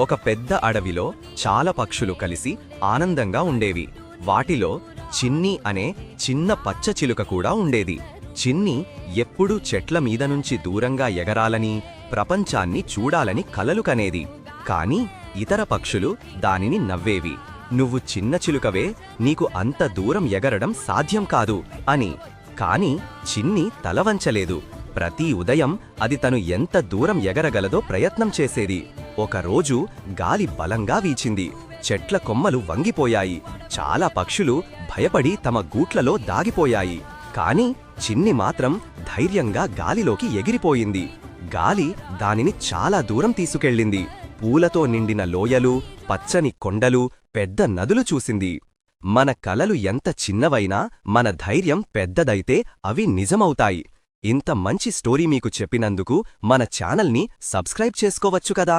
ఒక పెద్ద అడవిలో చాలా పక్షులు కలిసి ఆనందంగా ఉండేవి. వాటిలో చిన్ని అనే చిన్న పచ్చ చిలుక కూడా ఉండేది. చిన్ని ఎప్పుడూ చెట్ల మీద నుంచి దూరంగా ఎగరాలని ప్రపంచాన్ని చూడాలని కలలు కనేది. కాని ఇతర పక్షులు దానిని నవ్వేవి. నువ్వు చిన్న చిలుకవే నీకు అంత దూరం ఎగరడం సాధ్యం కాదు అని. కాని చిన్ని తలవంచలేదు ప్రతి ఉదయం అది తను ఎంత దూరం ఎగరగలదో ప్రయత్నం చేసేది. ఒకరోజు గాలి బలంగా వీచింది. చెట్ల కొమ్మలు వంగిపోయాయి. చాలా పక్షులు భయపడి తమ గూట్లలో దాగిపోయాయి. కాని చిన్ని మాత్రం ధైర్యంగా గాలిలోకి ఎగిరిపోయింది. గాలి దానిని చాలా దూరం తీసుకెళ్ళింది. పూలతో నిండిన లోయలు పచ్చని కొండలు పెద్ద నదులు చూసింది. మన కలలు ఎంత చిన్నవైనా మన ధైర్యం పెద్దదైతే అవి నిజమవుతాయి. ఇంత మంచి స్టోరీ మీకు చెప్పినందుకు మన ఛానల్ని సబ్స్క్రైబ్ చేసుకోవచ్చు కదా?